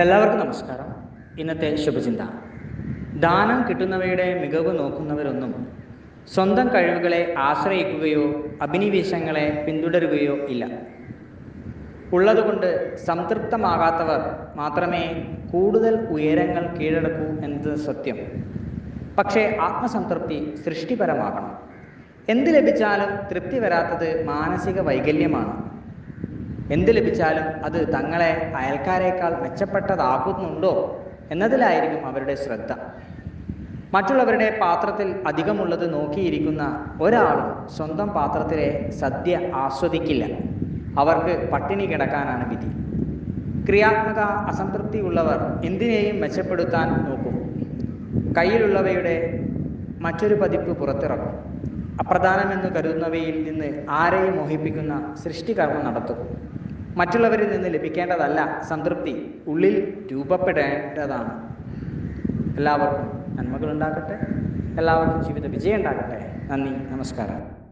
എല്ലാവർക്കും നമസ്കാരം. ഇന്നത്തെ ശുഭചിന്ത. ദാനം കിട്ടുന്നവയുടെ മികവ് നോക്കുന്നവരൊന്നും സ്വന്തം കഴിവുകളെ ആശ്രയിക്കുകയോ അഭിനിവേശങ്ങളെ പിന്തുടരുകയോ ഇല്ല. ഉള്ളതുകൊണ്ട് സംതൃപ്തമാകാത്തവർ മാത്രമേ കൂടുതൽ ഉയരങ്ങൾ കീഴടക്കൂ എന്നത് സത്യം. പക്ഷേ ആത്മസംതൃപ്തി സൃഷ്ടിപരമാകണം. എന്ത് ലഭിച്ചാലും തൃപ്തി വരാത്തത് മാനസിക വൈകല്യമാണ്. എന്ത് ലഭിച്ചാലും അത് തങ്ങളെ അയൽക്കാരേക്കാൾ മെച്ചപ്പെട്ടതാക്കുന്നുണ്ടോ എന്നതിലായിരിക്കും അവരുടെ ശ്രദ്ധ. മറ്റുള്ളവരുടെ പാത്രത്തിൽ അധികമുള്ളത് നോക്കിയിരിക്കുന്ന ഒരാളും സ്വന്തം പാത്രത്തിലെ സദ്യ ആസ്വദിക്കില്ല. അവർക്ക് പട്ടിണി കിടക്കാനാണ് വിധി. ക്രിയാത്മക അസംതൃപ്തിയുള്ളവർ എന്തിനേയും മെച്ചപ്പെടുത്താൻ നോക്കും. കയ്യിലുള്ളവയുടെ മറ്റൊരു പതിപ്പ് പുറത്തിറക്കും. അപ്രധാനമെന്ന് കരുതുന്നവയിൽ നിന്ന് ആരെയും മോഹിപ്പിക്കുന്ന സൃഷ്ടികർമ്മം നടത്തും. മറ്റുള്ളവരിൽ നിന്ന് ലഭിക്കേണ്ടതല്ല സംതൃപ്തി. ഉള്ളിൽ രൂപപ്പെടേണ്ടതാണ്. എല്ലാവർക്കും നന്മകൾ ഉണ്ടാകട്ടെ. എല്ലാവർക്കും ജീവിത വിജയം ഉണ്ടാകട്ടെ. നന്ദി നമസ്കാരം.